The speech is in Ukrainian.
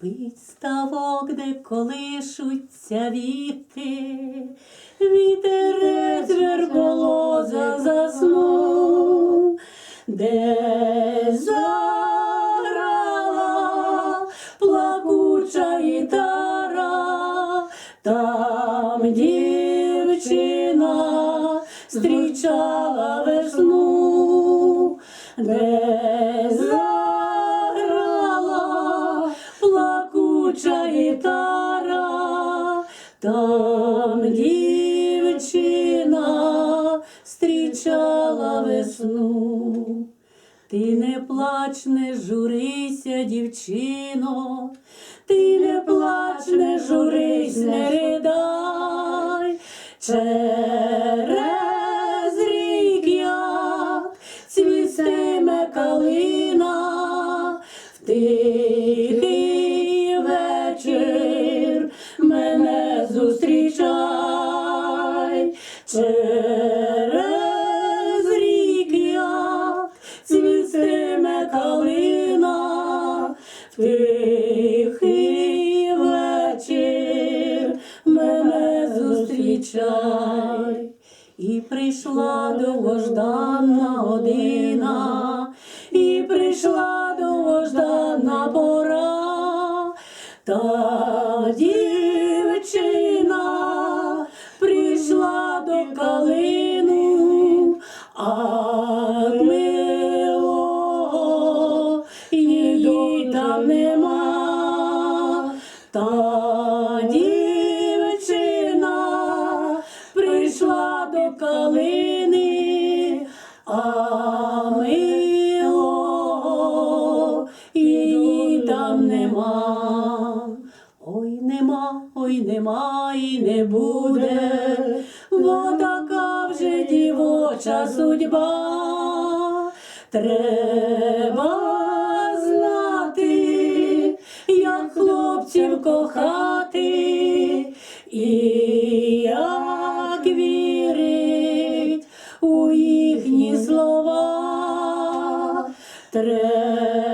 Спить ставок, де колишуться віти, вітерець верболоза заснув, де заграла плакуча гітара, там дівчина зустрічала весну, де гітара, там дівчина зустрічала весну. Ти не плач, не журися, дівчино, ти не плач, не журись, не ридай. Через рік як цвістиме калина, в тихий Через рік як цвістиме калина, в тихий вечір мене зустрічай. І прийшла довгожданна година, і прийшла довгожданна пора, та прийшла калини, а милого її там нема. Ой, нема, ой, нема і не буде, бо така вже дівоча судьба. Треба у їхні слова. Треба